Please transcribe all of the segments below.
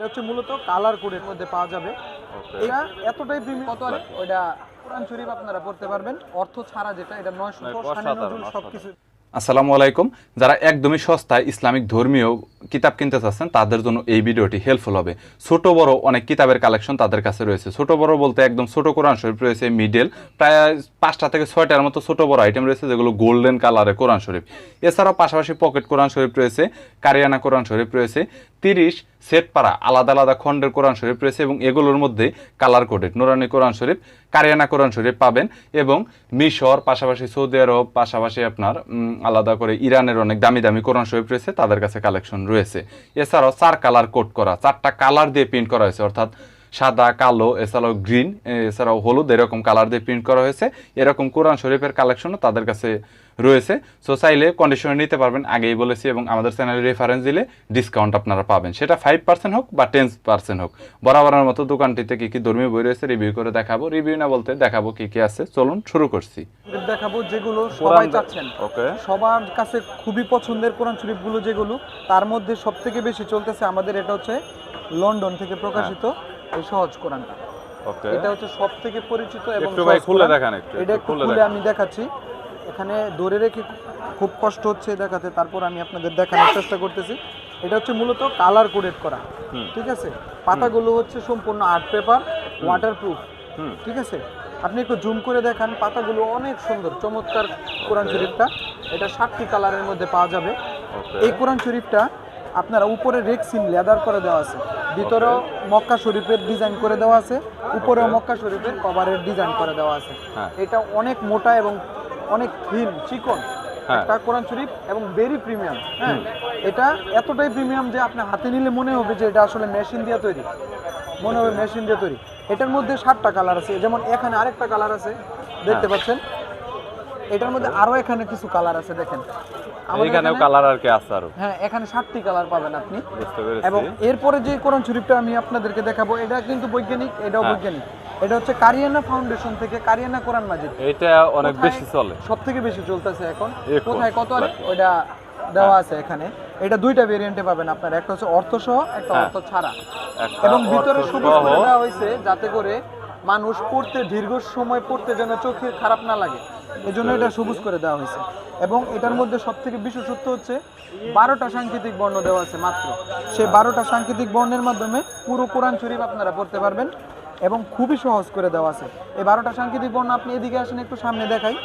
এটা হচ্ছে মূলত কালার কোডের মধ্যে পাওয়া যাবে। এটা এতটাই প্রিমিয়াম। কত আর? ওইটা কোরআন শরীফ আপনারা পড়তে পারবেন। অর্থ ছাড়া যেটা এটা নয়শো নয়, শানে অসাধারণ, নজুল অসাধারণ। সবকিছু। আসসালামু আলাইকুম। যারা একদমই সস্তায় ইসলামিক ধর্মীয় কিতাব কিনতে চাচ্ছেন তাদের জন্য এই ভিডিওটি হেল্পফুল হবে। ছোট বড় অনেক কিতাবের কালেকশন তাদের কাছে রয়েছে। ছোট বড় বলতে একদম ছোট কোরআন শরীফ রয়েছে মিডেল প্রায় পাঁচটা থেকে ছয়টার মতো ছোট বড় আইটেম রয়েছে যেগুলো গোল্ডেন কালারের কোরআন শরীফ। এছাড়াও পাশাপাশি পকেট কোরআন শরীফ রয়েছে কারিয়ানা কোরআন শরীফ রয়েছে তিরিশ সেট পারা আলাদা আলাদা খণ্ডের কোরআন শরীফ রয়েছে এবং এগুলোর মধ্যে কালার কোডেড। নুরানি কোরআন শরীফ, কারিয়ানা কোরআন শরীফ পাবেন এবং মিশর, পাশাপাশি সৌদি আরব, পাশাপাশি আপনার আলাদা করে ইরানের অনেক দামি দামি কোরআন শরীফ রয়েছে, তাদের কাছে কালেকশন রয়েছে। এছাড়াও চার কালার কোড করা, চারটা কালার দিয়ে প্রিন্ট করা হয়েছে, অর্থাৎ সাদা কালো এছাড়াও গ্রিন এছাড়াও হলুদ এরকম কালার দিয়ে প্রিন্ট করা হয়েছে। এরকম কোরআন শরীফের কালেকশনও তাদের কাছে রয়েছে। সো চাইলে কন্ডিশনে নিতে পারবেন আগেই বলেছি এবং আমাদের চ্যানেলে রেফারেন্স দিলে ডিসকাউন্ট আপনারা পাবেন। সেটা ফাইভ পার্সেন্ট হোক বা টেন পার্সেন্ট হোক। বরাবরের মতো দোকানটিতে কি কি ধর্মীয় বই রয়েছে রিভিউ করে দেখাবো। রিভিউ না বলতে দেখাবো কি কি আছে। চলুন শুরু করছি। দেখাবো যেগুলো সবাই চাচ্ছেন। সবার কাছে খুবই পছন্দের কোরআন শরীফগুলো যেগুলো তার মধ্যে সব থেকে বেশি চলতেছে আমাদের এটা হচ্ছে লন্ডন থেকে প্রকাশিত। এই সহজ কোরআনটা। ওকে। এটা হচ্ছে সব থেকে পরিচিত এবং একটু ভাই খুলে দেখান একটু এটা খুলে আমি দেখাচ্ছি। এখানে ধরে রেখে খুব কষ্ট হচ্ছে দেখাতে তারপর আমি আপনাদের দেখানোর চেষ্টা করতেছি। এটা হচ্ছে মূলত কালার কোডেড করা ঠিক আছে? পাতাগুলো হচ্ছে সম্পূর্ণ আর্ট পেপার ওয়াটারপ্রুফ ঠিক আছে? আপনি একটু জুম করে দেখান পাতাগুলো অনেক সুন্দর চমৎকার কোরআন. শরীফটা। এটা সাতটি কালারের মধ্যে পাওয়া যাবে। এই কোরআন শরীফটা আপনারা উপরে রেক্সিন লেদার করে দেওয়া আছে। ভিতরেও মক্কা শরীফের ডিজাইন করে দেওয়া আছে উপরেও মক্কা শরীফের কভারের ডিজাইন করে দেওয়া আছে। হ্যাঁ। এটা অনেক মোটা এবং অনেক থিন চিকন। হ্যাঁ। একটা কোরআন শরীফ এবং ভেরি প্রিমিয়াম হ্যাঁ। এটা এতটাই প্রিমিয়াম যে আপনি হাতে নিলে মনে হবে যে এটা আসলে মেশিন দিয়ে তৈরি। মনে হবে মেশিন দিয়ে তৈরি। এটার মধ্যে সাতটা কালার আছে যেমন এখানে আরেকটা কালার আছে দেখতে হ্যাঁ। পাচ্ছেন? এটার মধ্যে আরও এখানে কিছু কালার আছে দেখেন। আমাদের এইখানেও এখানে- কালার আর কি আছে আরও। হ্যাঁ এখানে সাতটি কালার পাবেন আপনি। বুঝতে এবং এরপরে যে কোরআন শরীফটা আমি আপনাদেরকে দেখাবো এটা কিন্তু বৈজ্ঞানিক এটাও হ্যাঁ। বৈজ্ঞানিক। এটা হচ্ছে কারিয়ানা ফাউন্ডেশন থেকে কারিয়ানা কোরআন মাজিদ। এটা অনেক বেশি চলে। বেশি চলতেছে এখন? কোথায়? কত আরে? বাকি। দেওয়া আছে এখানে। এটা দুইটা ভেরিয়েন্টে পাবেন আপনার। একটা হচ্ছে অর্থ সহ একটা হ্যাঁ। অর্থ ছাড়া। এবং ভিতরে সবুজ করে দেওয়া হয়েছে যাতে করে মানুষ পড়তে দীর্ঘ সময় পড়তে যেন চোখে খারাপ না লাগে। এই জন্য এটা সবুজ করে দেওয়া হয়েছে। এবং এটার মধ্যে সব থেকে বিশেষত্ব হচ্ছে বারোটা সাংকেতিক বর্ণ দেওয়া আছে মাত্র। সেই বারোটা সাংকেতিক বর্ণের মাধ্যমে পুরো কোরআন শরীফ আপনারা পড়তে পারবেন এবং খুবই সহজ করে দেওয়া আছে। এই বারোটা সাংকেতিক বর্ণ আপনি এদিকে আসেন একটু সামনে দেখাই।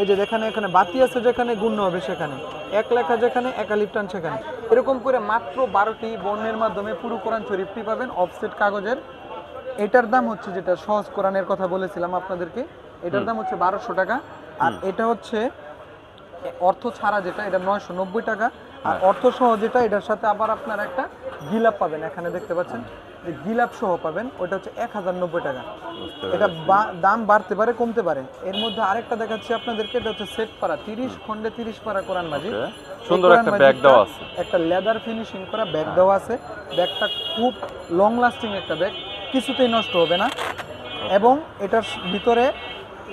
এই যে যেখানে এখানে বাতি আছে যেখানে গুণ্য হবে সেখানে। এক লেখা যেখানে একালিপটান সেখানে। এরকম করে মাত্র বারোটি বর্ণের মাধ্যমে পুরো কোরআন শরীফটি পাবেন। অফসেট কাগজের। এটার দাম হচ্ছে যেটা সহজ কোরআনের কথা বলেছিলাম আপনাদেরকে। এটার দাম হচ্ছে বারোশো টাকা আর এটা হচ্ছে অর্থ ছাড়া যেটা এটা নয়শো নব্বই টাকা আর হ্যাঁ। অর্থ সহ যেটা এটার সাথে আবার আপনার একটা গিলাপ পাবেন এখানে দেখতে পাচ্ছেন যে গিলাপ সহ পাবেন ওটা হচ্ছে এক হাজার নব্বই টাকা। এটা দাম বাড়তে পারে কমতে পারে। এর মধ্যে আরেকটা দেখাচ্ছি আপনাদেরকে এটা হচ্ছে সেট পারা তিরিশ খন্ডে তিরিশ পারা কোরআন। এই সুন্দর একটা ব্যাগ দেওয়া আছে। একটা লেদার ফিনিশিং করা ব্যাগ দেওয়া আছে। ব্যাগটা খুব লং লাস্টিং একটা ব্যাগ কিছুতেই নষ্ট হবে না। এবং এটার ভিতরে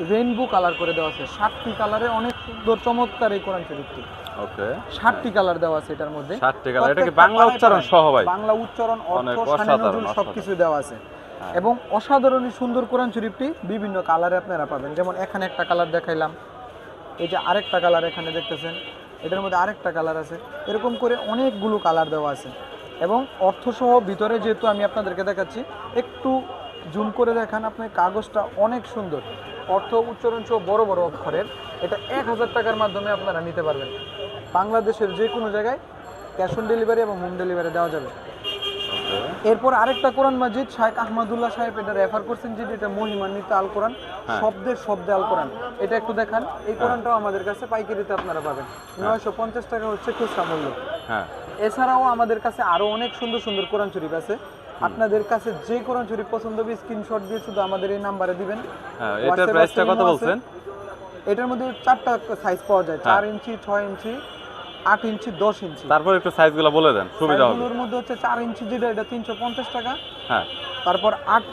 রেইনবো কালার করে দেওয়া আছে। সাতটি কালারে অনেক সুন্দর চমৎকার এই কোরআন শরীফটি। ওকে। ষাটটি কালার দেওয়া আছে এটার মধ্যে। ষাট টাকা এটা কি বাংলা উচ্চারণ সহ ভাই? বাংলা উচ্চারণ অর্থ অসাধারণ, অসাধারণ। সবকিছু দেওয়া আছে। হ্যাঁ। এবং অসাধারণই সুন্দর কোরআন শরীফটি বিভিন্ন কালারে আপনারা পাবেন। যেমন এখানে একটা কালার দেখাইলাম। এই যে আরেকটা কালার এখানে দেখতেছেন। এটার মধ্যে আরেকটা কালার আছে। এরকম করে অনেকগুলো কালার দেওয়া আছে। এবং অর্থসহ ভিতরে যেহেতু আমি আপনাদেরকে দেখাচ্ছি একটু জুম করে দেখান আপনার কাগজটা অনেক সুন্দর। অর্থ উচ্চারণ সহ বড় বড় অক্ষরের এটা এক হাজার টাকার মাধ্যমে আপনারা নিতে পারবেন। বাংলাদেশের যে কোনো জায়গায় ক্যাশ অন ডেলিভারি এবং হোম ডেলিভারি দেওয়া যাবে। এরপর আরেকটা কোরআন মাজিদ শাহেখ আহমদুল্লাহ সাহেব এটা রেফার করছেন যে এটা মহিমান্বিত আল কোরআন হ্যাঁ। শব্দের শব্দে আল কোরআন। এটা একটু দেখান এই কোরআনটাও আমাদের কাছে পাইকারিতে আপনারা পাবেন। নয়শো পঞ্চাশ টাকা হচ্ছে খুচরা মূল্য। হ্যাঁ। এছাড়াও আমাদের কাছে আরও অনেক সুন্দর সুন্দর কোরআন শরীফ আছে। আপনাদের কাছে যে কোরআন শরীফ পছন্দ হবে স্ক্রিনশট দিয়ে শুধু আমাদের এই নাম্বারে দিবেন। হ্যাঁ এটার প্রাইসটা কত বলছেন? এটার মধ্যে চারটা সাইজ পাওয়া যায় হ্যাঁ। চার ইঞ্চি ছয় ইঞ্চি আট ইঞ্চি দশ ইঞ্চি। তারপর একটু সাইজগুলো বলে দেন সুবিধা হবে। সাইজগুলোর মধ্যে হচ্ছে চার ইঞ্চি যেটা এটা তিনশো পঞ্চাশ টাকা। হ্যাঁ। তারপর আট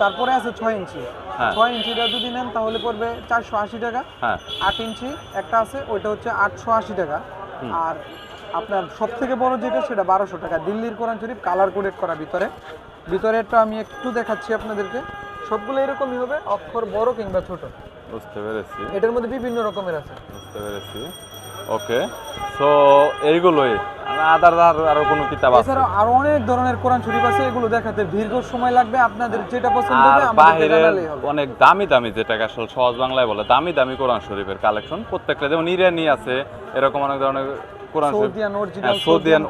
তারপরে আছে ছয় ইঞ্চি। হ্যাঁ। ছয় ইঞ্চিটা যদি নেন তাহলে পড়বে চারশো আশি টাকা। হ্যাঁ। আট ইঞ্চি একটা আছে ওইটা হচ্ছে আটশো আশি টাকা। আর আপনার সব থেকে বড় যেটা সেটা বারোশো টাকা। দিল্লির কোরআন শরীফ কালার কোডেড করা ভিতরে। ভিতরেরটা আমি একটু দেখাচ্ছি আপনাদেরকে। সবগুলো এরকমই হবে অক্ষর বড় কিংবা ছোট। বুঝতে পেরেছি। এটার মধ্যে বিভিন্ন রকমের আছে। বুঝতে পেরেছি। ওকে সো এইগুলোই। আদার আর আরও কোনো কিতাব আছে? এছাড়াও আরও অনেক ধরনের কোরআন শরীফ আছে এগুলো দেখাতে দীর্ঘ সময় লাগবে। আপনাদের যেটা পছন্দ হবে হবে। অনেক দামি দামি যেটাকে আসলে সহজ বাংলায় বলে দামি দামি কোরআন শরীফের কালেকশন প্রত্যেকটা যেমন ইরানি আছে এরকম অনেক ধরনের কোরআন সৌদিয়ান অরিজিনাল হ্যাঁ, সৌদিয়ান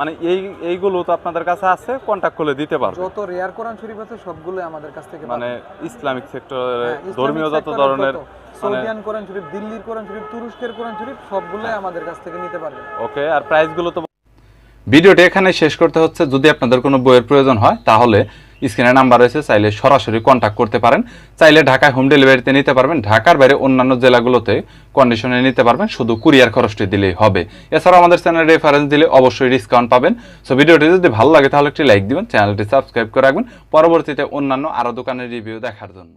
মানে এই এইগুলো তো আপনাদের কাছে আছে কন্টাক্ট করলে দিতে পারবে। যত রেয়ার কোরআন শরীফ আছে সবগুলোই আমাদের কাছ থেকে মানে ইসলামিক সেক্টরে হ্যাঁ, ধর্মীয় যত ধরনের সৌদিয়ান কোরআন শরীফ দিল্লির কোরআন শরীফ তুরস্কের কোরআন শরীফ সবগুলোই আমাদের কাছ থেকে নিতে পারবেন। ওকে আর প্রাইসগুলো তো ভিডিওটি এখানে শেষ করতে হচ্ছে। যদি আপনাদের কোনো বইয়ের প্রয়োজন হয় তাহলে স্ক্রিনে নাম্বার রয়েছে, চাইলে সরাসরি কন্ট্যাক্ট করতে পারেন। চাইলে ঢাকায় হোম ডেলিভারিতে নিতে পারবেন, ঢাকার বাইরে অন্যান্য জেলাগুলোতে কন্ডিশনে নিতে পারবেন, শুধু কুরিয়ার খরচটি দিলেই হবে। এছাড়াও আমাদের চ্যানেল রেফারেন্স দিলে অবশ্যই ডিসকাউন্ট পাবেন। সো ভিডিওটি যদি ভালো লাগে তাহলে একটি লাইক দিবেন চ্যানেলটি সাবস্ক্রাইব করে রাখবেন। পরবর্তীতে অন্যান্য আরও দোকানের রিভিউ দেখার জন্য।